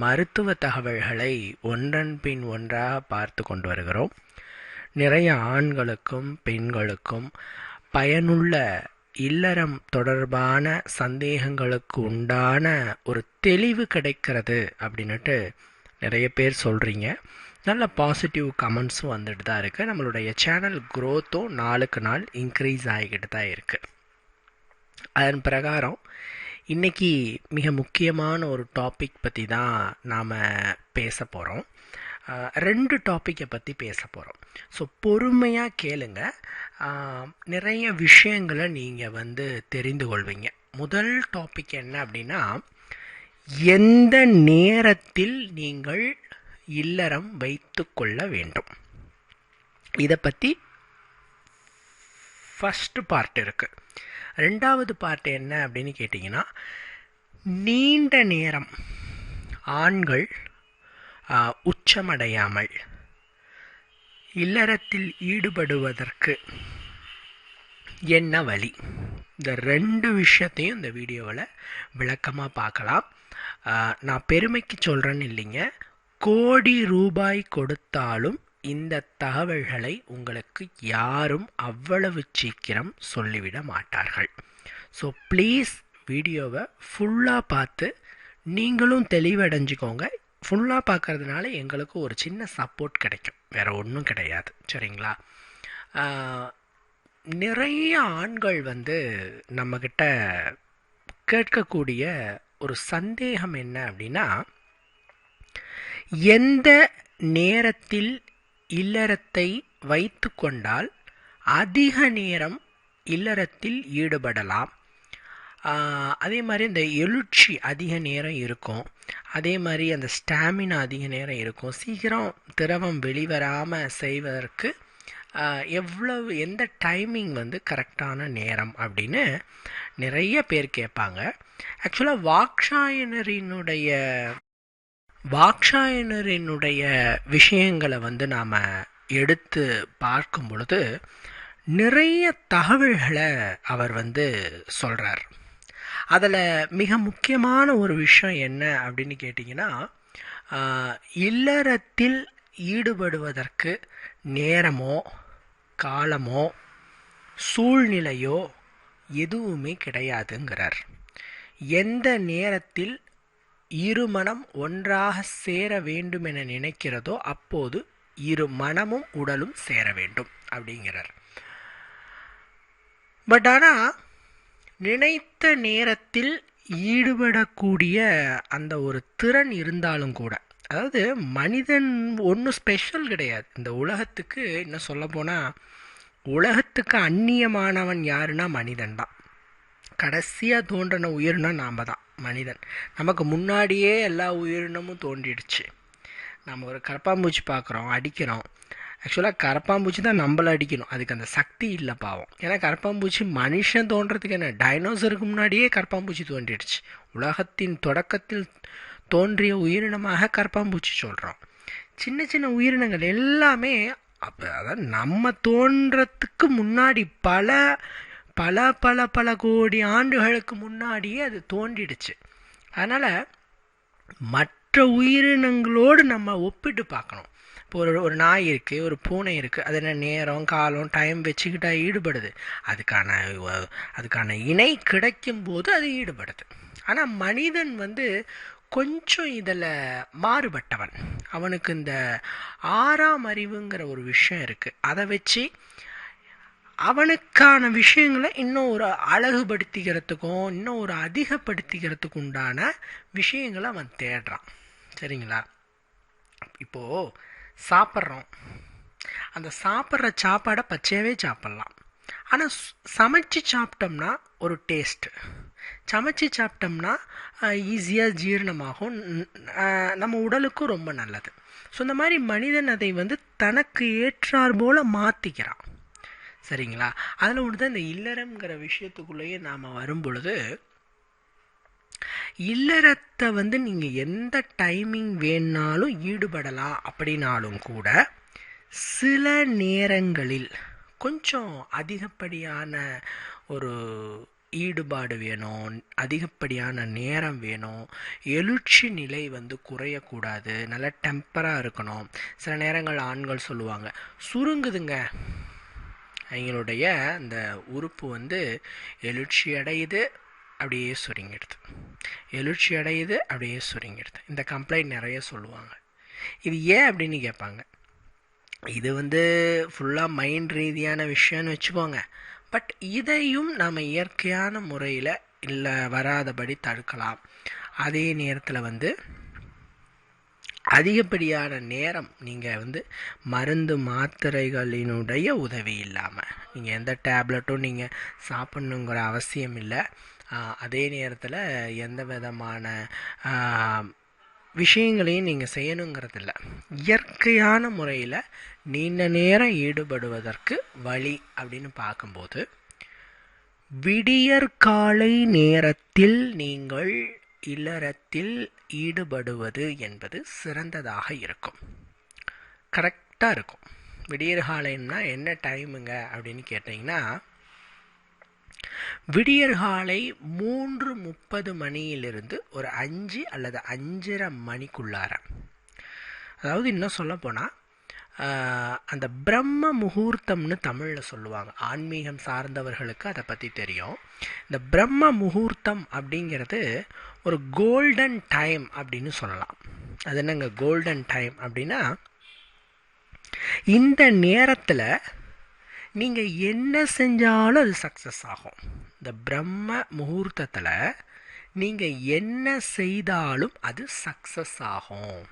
மருத்துவ தகவல்களை ஒன்றன் பின் ஒன்றாக பார்த்து கொண்டு வருகிறோம். நிறைய ஆண்களுக்கும் பெண்களுக்கும் பயனுள்ள இல்லறம் தொடர்பான சந்தேகங்களுக்கு உண்டான ஒரு தெளிவு கிடைக்கிறது அப்படின்னுட்டு நிறைய பேர் சொல்கிறீங்க நல்ல பாசிட்டிவ் கமெண்ட்ஸும் வந்துட்டு தான் இருக்குது நம்மளுடைய சேனல் க்ரோத்தும் நாளுக்கு நாள் இன்க்ரீஸ் ஆகிக்கிட்டு தான் இருக்குது அதன் பிரகாரம் இன்றைக்கி மிக முக்கியமான ஒரு டாபிக் பற்றி தான் நாம் பேச போகிறோம் ரெண்டு டாப்பிக்கை பற்றி பேச போகிறோம் ஸோ பொறுமையாக கேளுங்க. நிறைய விஷயங்களை நீங்கள் வந்து தெரிந்து கொள்வீங்க. முதல் டாபிக் என்ன அப்படின்னா எந்த நேரத்தில் நீங்கள் இல்லறம் வைத்து கொள்ள வேண்டும். இதை பற்றி ஃபஸ்ட்டு பார்ட் இருக்குது ரெண்டாவது பார்ட் என்ன அப்படின்னு கேட்டிங்கன்னா நீண்ட நேரம் ஆண்கள் உச்சமடையாமல் இல்லறத்தில் ஈடுபடுவதற்கு என்ன வழி? இந்த ரெண்டு விஷயத்தையும் இந்த வீடியோவில் விளக்கமாக பார்க்கலாம். நான் பெருமைக்கு சொல்கிறேன்னு இல்லைங்க. கோடி ரூபாய் கொடுத்தாலும் இந்த தகவல்களை உங்களுக்கு யாரும் அவ்வளவு சீக்கிரம் சொல்லிவிட மாட்டார்கள். ஸோ ப்ளீஸ் வீடியோவை ஃபுல்லாக பார்த்து நீங்களும் தெளிவடைஞ்சிக்கோங்க. ஃபுல்லாக பார்க்கறதுனால எங்களுக்கு ஒரு சின்ன சப்போர்ட் கிடைக்கும். வேறு ஒன்றும் கிடையாது. சரிங்களா? நிறைய ஆண்கள் வந்து நம்மக்கிட்ட கேட்கக்கூடிய ஒரு சந்தேகம் என்ன அப்படின்னா எந்த நேரத்தில் இல்லறத்தை வைத்து கொண்டால் அதிக நேரம் இல்லறத்தில் ஈடுபடலாம். அதே மாதிரி இந்த எழுச்சி அதிக நேரம் இருக்கும். அதே மாதிரி அந்த ஸ்டாமினா அதிக நேரம் இருக்கும். சீக்கிரம் திரவம் வெளிவராமல் செய்வதற்கு எவ்வளவு எந்த டைமிங் வந்து கரெக்டான நேரம் அப்படின்னு நிறைய பேர் கேட்பாங்க. ஆக்சுவலாக வாக்ஷாயனரினுடைய வாக்ஷாயனரினுடைய விஷயங்களை வந்து நாம் எடுத்து பார்க்கும் பொழுது நிறைய தகவல்களை அவர் வந்து சொல்கிறார் அதில் மிக முக்கியமான ஒரு விஷயம் என்ன அப்படின்னு கேட்டிங்கன்னா இல்லறத்தில் ஈடுபடுவதற்கு நேரமோ காலமோ சூழ்நிலையோ எதுவுமே கிடையாதுங்கிறார். எந்த நேரத்தில் இரு மனம் ஒன்றாக சேர வேண்டும் என நினைக்கிறதோ அப்போது இரு மனமும் உடலும் சேர வேண்டும் அப்படிங்கிறார். பட் ஆனால் நினைத்த நேரத்தில் ஈடுபடக்கூடிய அந்த ஒரு திறன் இருந்தாலும் கூட அதாவது மனிதன் ஒன்றும் ஸ்பெஷல் கிடையாது. இந்த உலகத்துக்கு என்ன சொல்ல போனால் உலகத்துக்கு அந்நியமானவன் யாருன்னா மனிதன் தான். கடைசியாக தோன்றின உயிர்னா நாம் தான். மனிதன். நமக்கு முன்னாடியே எல்லா உயிரினமும் தோன்றிடுச்சு. நம்ம ஒரு கரப்பாம்பூச்சி பார்க்குறோம் அடிக்கிறோம். ஆக்சுவலாக கரப்பாம்பூச்சி தான் நம்மளை அடிக்கணும். அதுக்கு அந்த சக்தி இல்லை பாவம். ஏன்னா கரப்பாம்பூச்சி மனுஷன் தோன்றதுக்கு என்ன? டைனோசருக்கு முன்னாடியே கரப்பாம்பூச்சி தோன்றிடுச்சு. உலகத்தின் தொடக்கத்தில் தோன்றிய உயிரினமாக கரப்பாம்பூச்சி சொல்கிறோம் சின்ன சின்ன உயிரினங்கள் எல்லாமே அப்போ அதான் நம்ம தோன்றத்துக்கு முன்னாடி பல பல பல பல கோடி ஆண்டுகளுக்கு முன்னாடியே அது தோன்றிடுச்சு. அதனால் மற்ற உயிரினங்களோடு நம்ம ஒப்பிட்டு பார்க்கணும். இப்போ ஒரு ஒரு நாய் இருக்குது ஒரு பூனை இருக்குது அது என்ன நேரம் காலம் டைம் வச்சுக்கிட்டா ஈடுபடுது. அதுக்கான அதுக்கான இணை கிடைக்கும் போது அது ஈடுபடுது. ஆனால் மனிதன் வந்து கொஞ்சம் இதில் மாறுபட்டவன். அவனுக்கு இந்த ஆறாம் அறிவுங்கிற ஒரு விஷயம் இருக்குது அதை வச்சு அவனுக்கான விஷயங்களை இன்னும் ஒரு அழகுபடுத்திக்கிறதுக்கும் இன்னும் ஒரு அதிகப்படுத்திக்கிறதுக்கு உண்டான விஷயங்களை அவன் தேடுறான். சரிங்களா? இப்போது சாப்பிட்றோம். அந்த சாப்பிட்ற சாப்பாடை பச்சையாகவே சாப்பிட்லாம். ஆனால் சமைச்சு சாப்பிட்டோம்னா ஒரு டேஸ்ட்டு சமைச்சு சாப்பிட்டோம்னா ஈஸியாக ஜீரணமாகும். நம்ம உடலுக்கும் ரொம்ப நல்லது. ஸோ இந்த மாதிரி மனிதன் அதை வந்து தனக்கு ஏற்றார் போல் மாற்றிக்கிறான் சரிங்களா? அதில் ஒன்று தான் இந்த இல்லறம்ங்கிற விஷயத்துக்குள்ளேயே நாம் வரும் பொழுது இல்லறத்தை வந்து நீங்கள் எந்த டைமிங் வேணாலும் ஈடுபடலாம் அப்படின்னாலும் கூட சில நேரங்களில் கொஞ்சம் அதிகப்படியான ஒரு ஈடுபாடு வேணும் அதிகப்படியான நேரம் வேணும் எழுச்சி நிலை வந்து குறையக்கூடாது நல்ல டெம்பராக இருக்கணும். சில நேரங்கள் ஆண்கள் சொல்லுவாங்க சுருங்குதுங்க அவங்களுடைய அந்த உறுப்பு வந்து எழுச்சி அடையுது அப்படியே சுருங்கிடுது. எழுச்சி அடையுது அப்படியே சுருங்கிடுது. இந்த கம்ப்ளைண்ட் நிறைய சொல்லுவாங்க. இது ஏன் அப்படின்னு கேட்பாங்க. இது வந்து ஃபுல்லாக மைண்ட் ரீதியான விஷயம்னு வச்சுக்கோங்க. பட் இதையும் நாம் இயற்கையான முறையில் இல்லை வராதபடி தடுக்கலாம். அதே நேரத்தில் வந்து அதிகப்படியான நேரம் நீங்கள் வந்து மருந்து மாத்திரைகளினுடைய உதவி இல்லாமல் நீங்கள் எந்த டேப்லெட்டும் நீங்கள் சாப்பிட்ணுங்கிற அவசியம் இல்லை. அதே நேரத்தில் எந்த விதமான விஷயங்களையும் நீங்கள் செய்யணுங்கிறதில்ல இயற்கையான முறையில் நீண்ட நேரம் ஈடுபடுவதற்கு வழி அப்படின்னு பார்க்கும்போது விடியற்காலை நேரத்தில் நீங்கள் இல்லறத்தில் ஈடுபடுவது என்பது சிறந்ததாக இருக்கும். கரெக்டாக இருக்கும். விடியற்காலைன்னா என்ன டைமுங்க அப்படின்னு கேட்டிங்கன்னா விடியற்காலை மூன்று முப்பது மணியிலிருந்து ஒரு அஞ்சு அல்லது அஞ்சரை மணிக்குள்ளார. அதாவது இன்னும் சொல்ல போனால் அந்த பிரம்ம முகூர்த்தம்னு தமிழில் சொல்லுவாங்க. ஆன்மீகம் சார்ந்தவர்களுக்கு அதை பற்றி தெரியும். இந்த பிரம்ம முகூர்த்தம் அப்படிங்கிறது ஒரு கோல்டன் டைம் அப்படின்னு சொல்லலாம். அது என்னங்க கோல்டன் டைம் அப்படின்னா இந்த நேரத்தில் நீங்கள் என்ன செஞ்சாலும் அது சக்ஸஸ் ஆகும். இந்த பிரம்ம முகூர்த்தத்தில் நீங்கள் என்ன செய்தாலும் அது சக்ஸஸ் ஆகும்.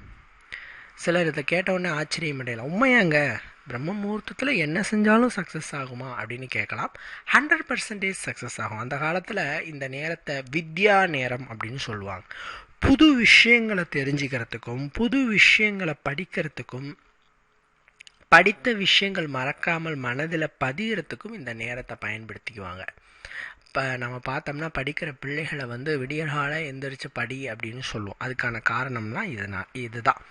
சிலர் இதை கேட்டவுடனே ஆச்சரியம் அடையலாம் உண்மையாங்க? பிரம்ம முகூர்த்தத்தில் என்ன செஞ்சாலும் சக்ஸஸ் ஆகுமா அப்படின்னு கேட்கலாம். ஹண்ட்ரட் பர்சன்டேஜ் சக்ஸஸ் ஆகும். அந்த காலத்தில் இந்த நேரத்தை வித்யா நேரம் அப்படின்னு சொல்லுவாங்க. புது விஷயங்களை தெரிஞ்சுக்கிறதுக்கும் புது விஷயங்களை படிக்கிறதுக்கும் படித்த விஷயங்கள் மறக்காமல் மனதில் பதிகிறதுக்கும் இந்த நேரத்தை பயன்படுத்திக்குவாங்க. இப்போ நம்ம பார்த்தோம்னா படிக்கிற பிள்ளைகளை வந்து விடியற்கால எந்திரிச்சு படி அப்படின்னு சொல்லுவோம். அதுக்கான காரணம்லாம் இதுனா இதுதான்.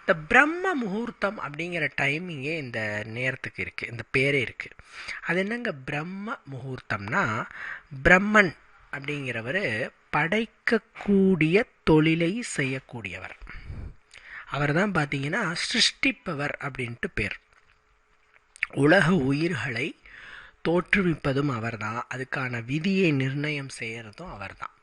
இந்த பிரம்ம முகூர்த்தம் அப்படிங்கிற டைமிங்கே இந்த நேரத்துக்கு இருக்குது இந்த பேரே இருக்குது அது என்னங்க பிரம்ம முகூர்த்தம்னா பிரம்மன் அப்படிங்கிறவர் படைக்கக்கூடிய தொழிலை செய்யக்கூடியவர். அவர் தான் பார்த்தீங்கன்னா சிருஷ்டிப்பவர் அப்படின்ட்டு பேர். உலக உயிர்களை தோற்றுவிப்பதும் அவர்தான். அதுக்கான விதியை நிர்ணயம் செய்கிறதும் அவர்தான்.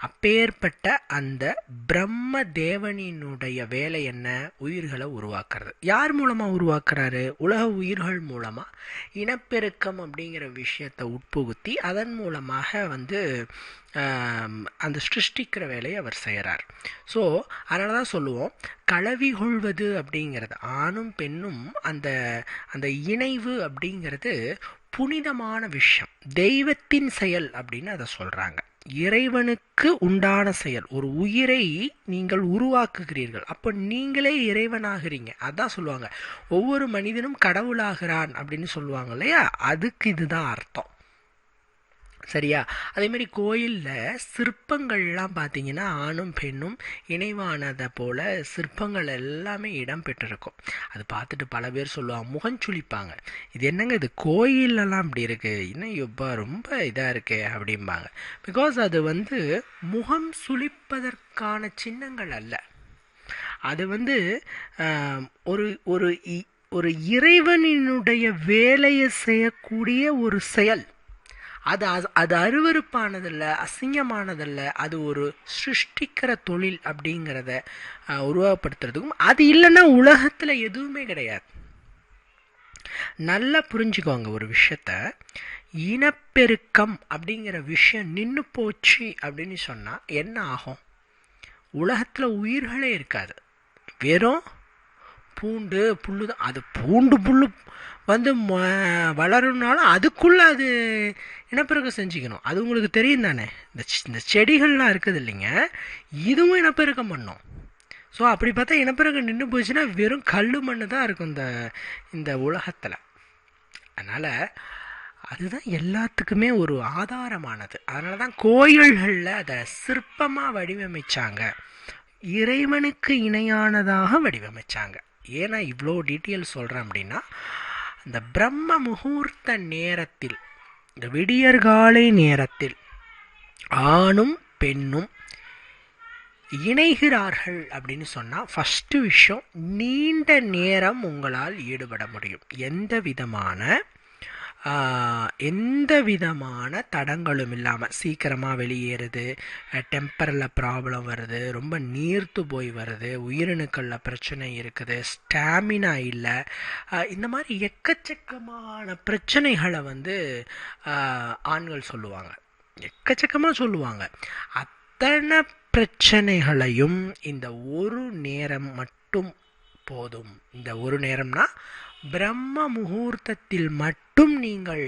அப்பேற்பட்ட அந்த பிரம்ம தேவனினுடைய வேலை என்ன? உயிர்களை உருவாக்குறது. யார் மூலமாக உருவாக்குறாரு? உலக உயிர்கள் மூலமாக இனப்பெருக்கம் அப்படிங்கிற விஷயத்தை உட்புகுத்தி அதன் மூலமாக வந்து அந்த சிருஷ்டிக்கிற வேலையை அவர் செய்கிறார் ஸோ அதனால தான் சொல்லுவோம் கலவி கொள்வது அப்படிங்கிறது ஆணும் பெண்ணும் அந்த அந்த இணைவு அப்படிங்கிறது புனிதமான விஷயம். தெய்வத்தின் செயல் அப்படின்னு அதை சொல்கிறாங்க இறைவனுக்கு உண்டான செயல். ஒரு உயிரை நீங்கள் உருவாக்குகிறீர்கள். அப்போ நீங்களே இறைவனாகிறீங்க. அதான் சொல்லுவாங்க. ஒவ்வொரு மனிதனும் கடவுளாகிறான் அப்படின்னு சொல்லுவாங்க இல்லையா? அதுக்கு இதுதான் அர்த்தம். சரியா? அதே மாதிரி கோயிலில் சிற்பங்கள்லாம் பார்த்தீங்கன்னா ஆணும் பெண்ணும் இணைவானதை போல் சிற்பங்கள் எல்லாமே இடம் பெற்றிருக்கும். அது பார்த்துட்டு பல பேர் சொல்லுவாங்க முகஞ்சுளிப்பாங்க இது என்னங்க இது? கோயிலெல்லாம் இப்படி இருக்குது இன்னும் எப்பா ரொம்ப இதாக இருக்கே அப்படிம்பாங்க. பிகாஸ் அது வந்து முகம் சுளிப்பதற்கான சின்னங்கள் அல்ல. அது வந்து ஒரு ஒரு இ- ஒரு இறைவனினுடைய வேலையை செய்யக்கூடிய ஒரு செயல். அது அது- அது அருவருப்பானதல்ல அசிங்கமானதல்ல அது ஒரு சிருஷ்டிக்கிற தொழில் அப்படிங்கிறத உருவகப்படுத்துறதுக்கும் அது இல்லைன்னா உலகத்தில் எதுவுமே கிடையாது. நல்லா புரிஞ்சுக்கோங்க ஒரு விஷயத்த. இனப்பெருக்கம் அப்படிங்கிற விஷயம் நின்று போச்சு அப்படின்னு சொன்னால் என்ன ஆகும்? உலகத்தில் உயிர்களே இருக்காது. வெறும் பூண்டு புல்லு தான். அது பூண்டு புல்லு வந்து ம- அதுக்குள்ளே அது இனப்பெருக்கம் செஞ்சுக்கணும்? அது உங்களுக்கு தெரியும் தானே. இந்த இந்த செடிகள்லாம் இருக்குது இல்லைங்க. இதுவும் இனப்பெருக்கம் பண்ணும். ஸோ அப்படி பார்த்தா இனப்பெருக்கம் நின்று போச்சுன்னா வெறும் கல் மண்ணு தான் இருக்கும் இந்த இந்த உலகத்தில். அதனால் அதுதான் எல்லாத்துக்குமே ஒரு ஆதாரமானது. அதனால தான் கோயில்களில் அதை சிற்பமாக வடிவமைச்சாங்க. இறைவனுக்கு இணையானதாக வடிவமைச்சாங்க. ஏன்னா இவ்வளோ டீட்டெயில் சொல்கிறேன் அப்படின்னா இந்த பிரம்ம முகூர்த்த நேரத்தில் இந்த விடியற்காலை நேரத்தில் ஆணும் பெண்ணும் இணைகிறார்கள் அப்படின்னு சொன்னால் ஃபஸ்ட்டு விஷயம் நீண்ட நேரம் உங்களால் ஈடுபட முடியும். எந்த விதமான எந்த விதமான தடங்களும் இல்லாமல் சீக்கிரமாக வெளியேறுது. டெம்பரில் ப்ராப்ளம் வருது. ரொம்ப நீர்த்து போய் வருது. உயிரணுக்களில் பிரச்சனை இருக்குது. ஸ்டாமினா இல்லை. இந்த மாதிரி எக்கச்சக்கமான பிரச்சனைகளை வந்து ஆண்கள் சொல்லுவாங்க. எக்கச்சக்கமாக சொல்லுவாங்க. அத்தனை பிரச்சனைகளையும் இந்த ஒரு நேரம் மட்டும் போதும். இந்த ஒரு நேரம்னா பிரம்ம முகூர்த்தத்தில் மட்டும் நீங்கள்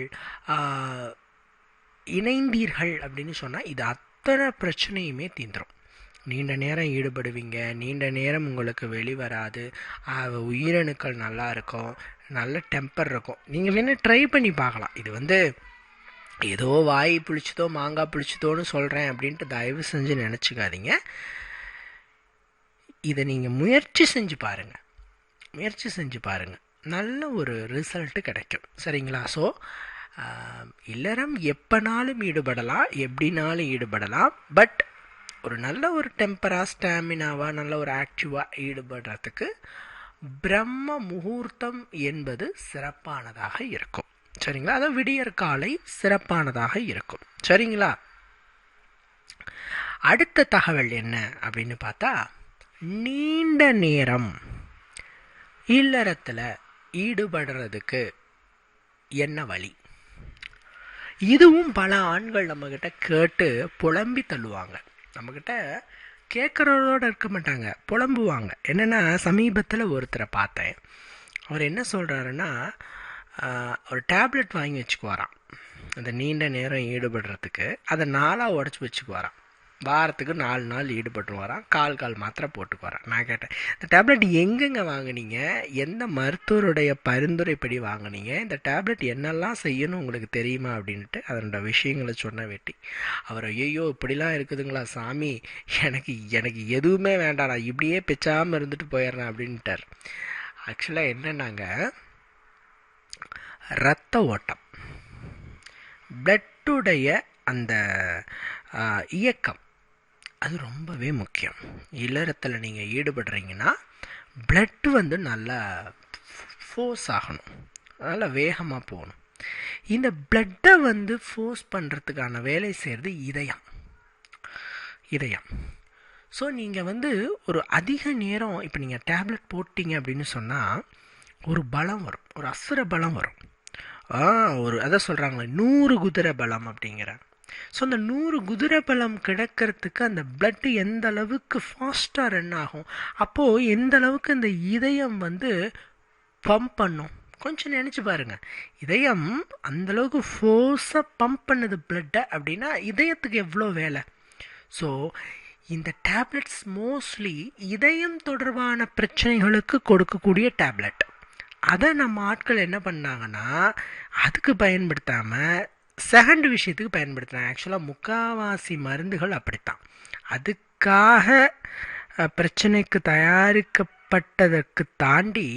இணைந்தீர்கள் அப்படின்னு சொன்னால் இது அத்தனை பிரச்சனையுமே தீந்துடும் நீண்ட நேரம் ஈடுபடுவீங்க நீண்ட நேரம் உங்களுக்கு வெளிவராது உயிரணுக்கள் நல்லா இருக்கும் நல்ல டெம்பர் இருக்கும். நீங்கள் வேணால் ட்ரை பண்ணி பார்க்கலாம். இது வந்து ஏதோ வாய் புளிச்சதோ மாங்காய் பிடிச்சதோன்னு சொல்கிறேன் அப்படின்ட்டு தயவு செஞ்சு நினச்சிக்காதீங்க. இதை நீங்கள் முயற்சி செஞ்சு பாருங்கள் முயற்சி செஞ்சு பாருங்கள் நல்ல ஒரு ரிசல்ட்டு கிடைக்கும். சரிங்களா? ஸோ இல்லறம் எப்போனாலும் ஈடுபடலாம் எப்படினாலும் ஈடுபடலாம். பட் ஒரு நல்ல ஒரு டெம்பராக ஸ்டாமினாவாக நல்ல ஒரு ஆக்டிவாக ஈடுபடுறதுக்கு பிரம்ம முகூர்த்தம் என்பது சிறப்பானதாக இருக்கும். சரிங்களா? அதாவது விடியற் காலை சிறப்பானதாக இருக்கும். சரிங்களா? அடுத்த தகவல் என்ன அப்படின்னு பார்த்தா நீண்ட நேரம் இல்லறத்தில் ஈடுபடுறதுக்கு என்ன வழி? இதுவும் பல ஆண்கள் நம்மக்கிட்ட கேட்டு புலம்பி தள்ளுவாங்க. நம்மக்கிட்ட கேட்குறவரோட இருக்க மாட்டாங்க புலம்புவாங்க. என்னென்னா சமீபத்தில் ஒருத்தரை பார்த்தேன். அவர் என்ன சொல்கிறாருன்னா ஒரு டேப்லெட் வாங்கி வச்சுக்குவாராம். அந்த நீண்ட நேரம் ஈடுபடுறதுக்கு அதை நாளாக உடச்சி வச்சுக்குவாராம். வாரத்துக்கு நாலு நாள் ஈடுபட்டு வரான். கால் கால் மாத்திரை போட்டுக்குவாராம் நான் கேட்டேன் இந்த டேப்லெட் எங்கெங்க வாங்குனீங்க? எந்த மருத்துவருடைய பரிந்துரைப்படி வாங்குனீங்க? இந்த டேப்லெட் என்னெல்லாம் செய்யணும் உங்களுக்கு தெரியுமா? அப்படின்ட்டு அதனோட விஷயங்களை சொன்ன வெட்டி. அவர் ஐயோ இப்படிலாம் இருக்குதுங்களா சாமி? எனக்கு எனக்கு எதுவுமே வேண்டாம் நான் இப்படியே பிச்சாமல் இருந்துட்டு போயிடுறேன் அப்படின்ட்டார். ஆக்சுவலாக என்னன்னாங்க இரத்த ஓட்டம். பிளட்டுடைய அந்த இயக்கம். அது ரொம்பவே முக்கியம். இல்லறத்தில் நீங்கள் ஈடுபடுறீங்கன்னா பிளட் வந்து நல்லா ஃபோர்ஸ் ஆகணும். நல்லா வேகமாக போகணும். இந்த பிளட்டை வந்து ஃபோர்ஸ் பண்ணுறதுக்கான வேலை செய்கிறது இதயம். இதயம். ஸோ நீங்கள் வந்து ஒரு அதிக நேரம் இப்போ நீங்கள் டேப்லெட் போட்டிங்க அப்படின்னு சொன்னால் ஒரு பலம் வரும். ஒரு அசுர பலம் வரும். ஒரு அதான் சொல்கிறாங்களே நூறு குதிரை பலம் அப்படிங்கிறாங்க ஸோ அந்த நூறு குதிரை பலம் கிடக்கிறதுக்கு அந்த பிளட்டு எந்த அளவுக்கு ஃபாஸ்ட்டாக ரன் ஆகும்? அப்போது எந்த அளவுக்கு அந்த இதயம் வந்து பம்ப் பண்ணும்? கொஞ்சம் நினச்சி பாருங்க. இதயம் அந்தளவுக்கு ஃபோர்ஸாக பம்ப் பண்ணுது பிளட்டை அப்படின்னா இதயத்துக்கு எவ்வளோ வேலை? ஸோ இந்த டேப்லெட்ஸ் மோஸ்ட்லி இதயம் தொடர்பான பிரச்சனைகளுக்கு கொடுக்கக்கூடிய டேப்லெட் அதை நம்ம ஆட்கள் என்ன பண்ணாங்கன்னா அதுக்கு பயன்படுத்தாமல் செகண்ட் விஷயத்துக்கு பயன்படுத்துகிறாங்க ஆக்சுவலாக முக்காவாசி மருந்துகள் அப்படித்தான். அதுக்காக பிரச்சனைக்கு தயாரிக்கப்பட்டதற்கு தாண்டி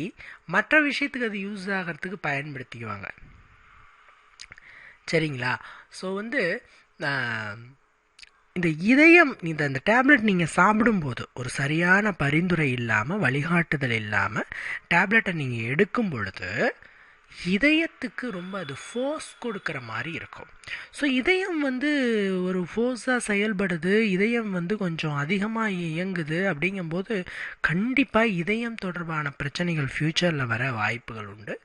மற்ற விஷயத்துக்கு அது யூஸ் ஆகிறதுக்கு பயன்படுத்திக்குவாங்க. சரிங்களா? ஸோ வந்து இந்த இதயம் இந்த அந்த டேப்லெட் நீங்கள் சாப்பிடும்போது ஒரு சரியான பரிந்துரை இல்லாமல் வழிகாட்டுதல் இல்லாமல் டேப்லெட்டை நீங்கள் எடுக்கும் பொழுது இதயத்துக்கு ரொம்ப அது ஃபோர்ஸ் கொடுக்குற மாதிரி இருக்கும். ஸோ இதயம் வந்து ஒரு ஃபோர்ஸாக செயல்படுது இதயம் வந்து கொஞ்சம் அதிகமாக இயங்குது அப்படிங்கும்போது கண்டிப்பாக இதயம் தொடர்பான பிரச்சனைகள் ஃப்யூச்சரில் வர வாய்ப்புகள் உண்டு.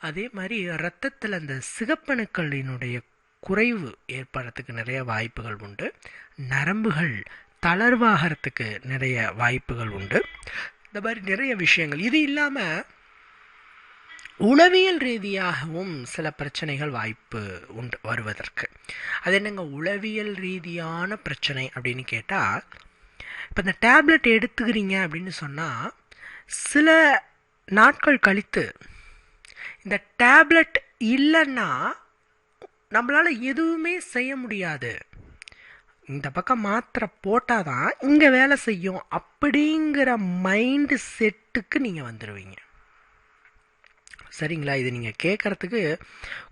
அதே மாதிரி ரத்தத்தில் அந்த சிகப்பணுக்களினுடைய குறைவு ஏற்படுறதுக்கு நிறைய வாய்ப்புகள் உண்டு. நரம்புகள் தளர்வாகிறதுக்கு நிறைய வாய்ப்புகள் உண்டு. இந்த மாதிரி நிறைய விஷயங்கள். இது இல்லாமல் உளவியல் ரீதியாகவும் சில பிரச்சனைகள் வாய்ப்பு உண்டு வருவதற்கு. அது என்னங்க உளவியல் ரீதியான பிரச்சனை அப்படின்னு கேட்டால் இப்போ இந்த டேப்லெட் எடுத்துக்கிறீங்க அப்படின்னு சொன்னால் சில நாட்கள் கழித்து இந்த டேப்லெட் இல்லைன்னா நம்மளால் எதுவுமே செய்ய முடியாது. இந்த பக்கம் மாத்திரை போட்டால் தான் இங்கே வேலை செய்யும் அப்படிங்கிற மைண்டு செட்டுக்கு நீங்கள் வந்துடுவீங்க சரிங்களா? இது நீங்கள் கேட்குறதுக்கு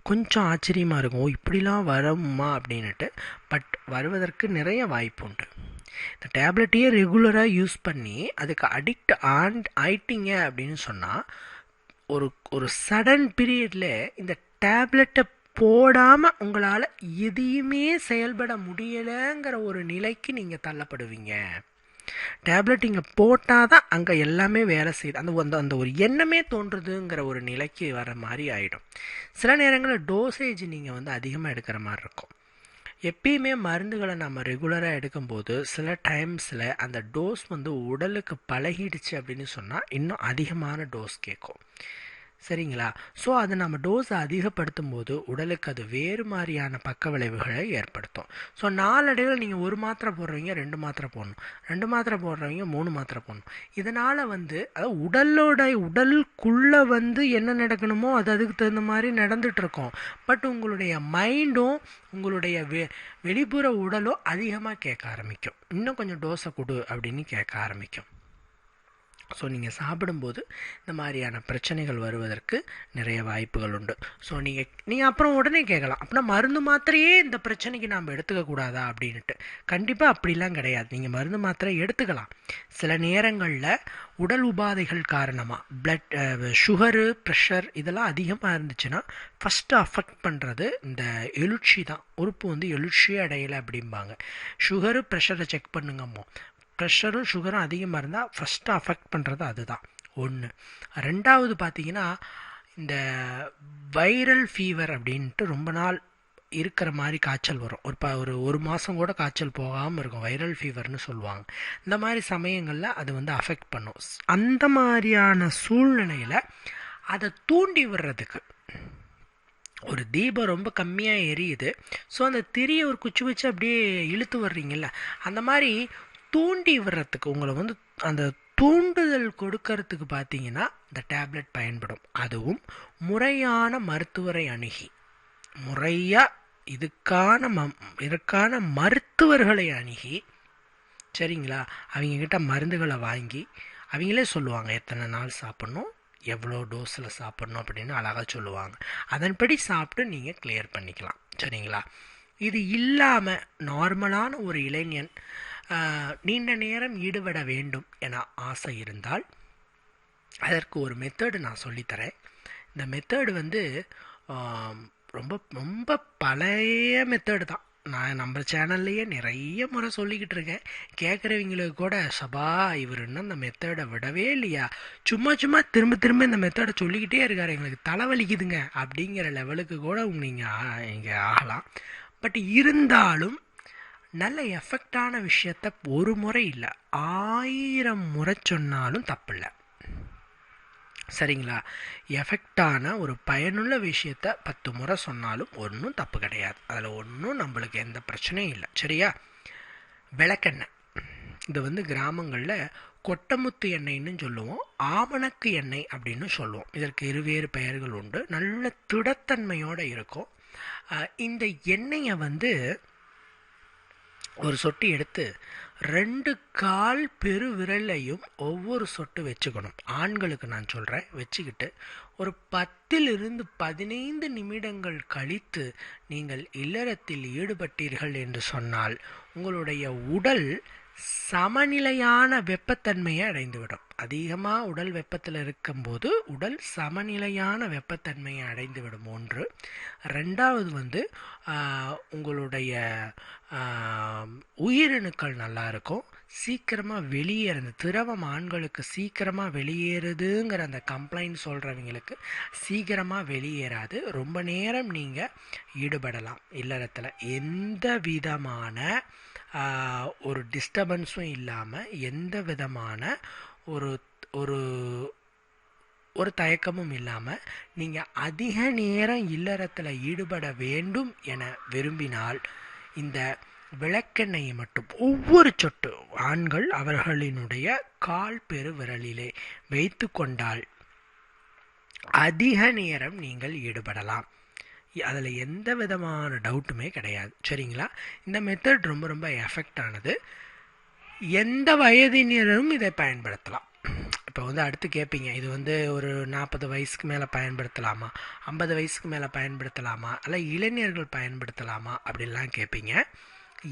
கொஞ்சம் ஆச்சரியமாக இருக்கும். ஓ இப்படிலாம் வருமா? அப்படின்னுட்டு. பட் வருவதற்கு நிறைய வாய்ப்பு உண்டு. இந்த டேப்லெட்டையே ரெகுலராக யூஸ் பண்ணி அதுக்கு அடிக்ட் ஆன் ஆயிட்டிங்க அப்படின்னு சொன்னால் ஒரு ஒரு சடன் பீரியடில் இந்த டேப்லெட்டை போடாமல் உங்களால் எதையுமே செயல்பட முடியலைங்கிற ஒரு நிலைக்கு நீங்கள் தள்ளப்படுவீங்க. டேப்லெட் இங்கே போட்டால் தான் அங்கே எல்லாமே வேலை செய்யுது. அந்த அந்த அந்த ஒரு எண்ணமே தோன்றுதுங்கிற ஒரு நிலைக்கு வர மாதிரி ஆகிடும் சில நேரங்களில் டோசேஜ் நீங்கள் வந்து அதிகமாக எடுக்கிற மாதிரி இருக்கும். எப்பயுமே மருந்துகளை நம்ம ரெகுலராக எடுக்கும்போது சில டைம்ஸில் அந்த டோஸ் வந்து உடலுக்கு பழகிடுச்சு அப்படின்னு சொன்னால் இன்னும் அதிகமான டோஸ் கேட்கும். சரிங்களா? ஸோ அதை நம்ம டோஸை அதிகப்படுத்தும் போது உடலுக்கு அது வேறு மாதிரியான பக்க விளைவுகளை ஏற்படுத்தும். ஸோ நாளடைவில் நீங்கள் ஒரு மாத்திரை போடுறவங்க ரெண்டு மாத்திரை போடணும். ரெண்டு மாத்திரை போடுறவங்க மூணு மாத்திரை போடணும். இதனால் வந்து அதாவது உடலோட உடலுக்குள்ளே வந்து என்ன நடக்கணுமோ அது அதுக்கு தகுந்த மாதிரி நடந்துகிட்ருக்கோம். பட் உங்களுடைய மைண்டும் உங்களுடைய வெ வெளிப்புற உடலும் அதிகமாக கேட்க ஆரம்பிக்கும். இன்னும் கொஞ்சம் டோஸை கொடு அப்படின்னு கேட்க ஆரம்பிக்கும். ஸோ நீங்கள் சாப்பிடும்போது இந்த மாதிரியான பிரச்சனைகள் வருவதற்கு நிறைய வாய்ப்புகள் உண்டு. ஸோ நீங்கள் நீங்கள் அப்புறம் உடனே கேட்கலாம். அப்படின்னா மருந்து மாத்திரையே இந்த பிரச்சனைக்கு நாம் எடுத்துக்கக்கூடாதா அப்படின்ட்டு கண்டிப்பாக அப்படிலாம் கிடையாது. நீங்கள் மருந்து மாத்திரை எடுத்துக்கலாம். சில நேரங்களில் உடல் உபாதைகள் காரணமாக பிளட் சுகரு ப்ரெஷர் இதெல்லாம் அதிகமாக இருந்துச்சுன்னா ஃபஸ்ட்டு அஃபெக்ட் பண்ணுறது இந்த எழுச்சி தான். உறுப்பு வந்து எழுச்சியே அடையலை அப்படிம்பாங்க. சுகரு ப்ரெஷரை செக் பண்ணுங்கம்மோ. ப்ரெஷரும் சுகரும் அதிகமாக இருந்தால் ஃபஸ்ட்டு அஃபெக்ட் பண்ணுறது அதுதான். ஒன்று ரெண்டாவது பார்த்தீங்கன்னா இந்த வைரல் ஃபீவர் அப்படின்ட்டு ரொம்ப நாள் இருக்கிற மாதிரி காய்ச்சல் வரும். ஒரு ப ஒரு ஒரு மாதம் கூட காய்ச்சல் போகாமல் இருக்கும். வைரல் ஃபீவர்னு சொல்லுவாங்க. இந்த மாதிரி சமயங்களில் அது வந்து அஃபெக்ட் பண்ணும். அந்த மாதிரியான சூழ்நிலையில் அதை தூண்டி விடுறதுக்கு ஒரு தீபம் ரொம்ப கம்மியாக எரியுது. ஸோ அந்த திரியை ஒரு குச்சி வச்சு அப்படியே இழுத்து வர்றீங்கல்ல அந்த மாதிரி தூண்டி விடுறதுக்கு உங்களை வந்து அந்த தூண்டுதல் கொடுக்கறதுக்கு பார்த்தீங்கன்னா இந்த டேப்லெட் பயன்படும். அதுவும் முறையான மருத்துவரை அணுகி. முறையாக இதுக்கான ம இதற்கான மருத்துவர்களை அணுகி சரிங்களா? அவங்கக்கிட்ட மருந்துகளை வாங்கி அவங்களே சொல்லுவாங்க எத்தனை நாள் சாப்பிட்ணும் எவ்வளோ டோஸில் சாப்பிட்ணும் அப்படின்னு அழகாக சொல்லுவாங்க. அதன்படி சாப்பிட்டு நீங்கள் கிளியர் பண்ணிக்கலாம் சரிங்களா? இது இல்லாமல் நார்மலான ஒரு இளைஞன் நீண்ட நேரம் ஈடுபட வேண்டும் என ஆசை இருந்தால் அதற்கு ஒரு மெத்தடு நான் சொல்லித்தரேன். இந்த மெத்தடு வந்து ரொம்ப ரொம்ப பழைய மெத்தடு தான். நான் நம்ம சேனல்லையே நிறைய முறை சொல்லிக்கிட்டு இருக்கேன். கேட்குறவங்களுக்கு கூட சபா இவர் இன்னும் அந்த மெத்தடை விடவே இல்லையா? சும்மா சும்மா திரும்ப திரும்ப இந்த மெத்தடை சொல்லிக்கிட்டே இருக்கார். எங்களுக்கு தலைவலிக்குதுங்க. அப்படிங்கிற லெவலுக்கு கூட நீங்கள் இங்கே ஆகலாம். பட் இருந்தாலும் நல்ல எஃபெக்டான விஷயத்த ஒரு முறை இல்லை ஆயிரம் முறை சொன்னாலும் தப்பில்லை. சரிங்களா? எஃபெக்டான ஒரு பயனுள்ள விஷயத்த பத்து முறை சொன்னாலும் ஒன்றும் தப்பு கிடையாது. அதில் ஒன்றும் நம்மளுக்கு எந்த பிரச்சனையும் இல்லை. சரியா? விளக்கெண்ணெய். இது வந்து கிராமங்களில் கொட்டமுத்து எண்ணெய்னு சொல்லுவோம் ஆமணக்கு எண்ணெய் அப்படின்னு சொல்லுவோம். இதற்கு இருவேறு பெயர்கள் உண்டு. நல்ல திடத்தன்மையோடு இருக்கும். இந்த எண்ணெயை வந்து ஒரு சொட்டு எடுத்து ரெண்டு கால் பெரு விரலையும் ஒவ்வொரு சொட்டு வச்சுக்கணும். ஆண்களுக்கு நான் சொல்கிறேன் வச்சுக்கிட்டு ஒரு பத்திலிருந்து பதினைந்து நிமிடங்கள் கழித்து நீங்கள் இல்லறத்தில் ஈடுபட்டீர்கள் என்று சொன்னால் உங்களுடைய உடல் சமநிலையான வெப்பத்தன்மையை அடைந்துவிடும். அதிகமாக உடல் வெப்பத்தில் இருக்கும்போது உடல் சமநிலையான வெப்பத்தன்மையை அடைந்துவிடும். ஒன்று. ரெண்டாவது வந்து உங்களுடைய உயிரணுக்கள் நல்லா இருக்கும். சீக்கிரமாக வெளியேறது திரவம் ஆண்களுக்கு சீக்கிரமாக வெளியேறுதுங்கிற அந்த கம்ப்ளைண்ட் சொல்கிறவங்களுக்கு சீக்கிரமாக வெளியேறாது. ரொம்ப நேரம் நீங்கள் ஈடுபடலாம் இல்லறத்தில். எந்த விதமான ஒரு டிஸ்டர்பன்ஸும் இல்லாமல் எந்த விதமான ஒரு ஒரு ஒரு தயக்கமும் இல்லாமல் நீங்கள் அதிக நேரம் இல்லறத்தில் ஈடுபட வேண்டும் என விரும்பினால் இந்த விளக்கெண்ணெயை மட்டும் ஒவ்வொரு சொட்டு ஆண்கள் அவர்களினுடைய கால் பெரு விரலிலே வைத்து கொண்டால் அதிக நேரம் நீங்கள் ஈடுபடலாம். அதில் எந்த விதமான டவுட்டுமே கிடையாது. சரிங்களா? இந்த மெத்தட் ரொம்ப ரொம்ப எஃபெக்ட் ஆனது எந்த வயதினரும் இதை பயன்படுத்தலாம். இப்போ வந்து அடுத்து கேட்பீங்க இது வந்து ஒரு நாற்பது வயசுக்கு மேலே பயன்படுத்தலாமா? ஐம்பது வயசுக்கு மேலே பயன்படுத்தலாமா? அல்ல இளைஞர்கள் பயன்படுத்தலாமா? அப்படின்லாம் கேட்பீங்க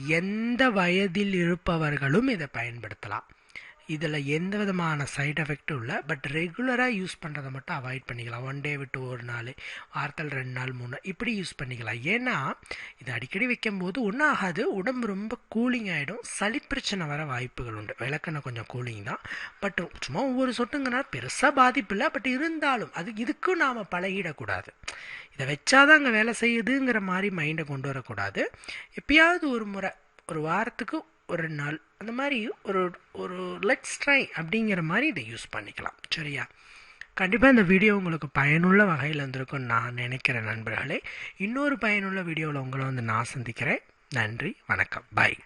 எந்த வயதில் இருப்பவர்களும் இதை பயன்படுத்தலாம். இதில் எந்த விதமான சைட் எஃபெக்ட்டும் இல்லை பட் ரெகுலராக யூஸ் பண்ணுறதை மட்டும் அவாய்ட் பண்ணிக்கலாம். ஒன் டே விட்டு ஒரு நாள் வாரத்தில் ரெண்டு நாள் மூணு நாள் இப்படி யூஸ் பண்ணிக்கலாம். ஏன்னா இது அடிக்கடி வைக்கும்போது ஒன்றும் ஆகாது உடம்பு ரொம்ப கூலிங் ஆகிடும் சளி பிரச்சனை வர வாய்ப்புகள் உண்டு. விளக்கெண்ணெய் கொஞ்சம் கூலிங் தான். பட் சும்மா ஒவ்வொரு சொட்டுங்கன்னா பெருசாக பாதிப்பு இல்லை பட் இருந்தாலும் அது இதுக்கும் நாம் பழகிடக்கூடாது. இதை வச்சாதான் அங்கே வேலை செய்யுதுங்கிற மாதிரி மைண்டை கொண்டு வரக்கூடாது. எப்பயாவது ஒரு முறை ஒரு வாரத்துக்கு ஒரு நாள். அந்த மாதிரி ஒரு ஒரு லெட்ஸ் ட்ரை அப்படிங்கிற மாதிரி இதை யூஸ் பண்ணிக்கலாம். சரியா? கண்டிப்பாக இந்த வீடியோ உங்களுக்கு பயனுள்ள வகையில் இருந்திருக்கும் நான் நினைக்கிறேன் நண்பர்களே. இன்னொரு பயனுள்ள வீடியோவில் உங்களை வந்து நான் சந்திக்கிறேன். நன்றி வணக்கம். பாய்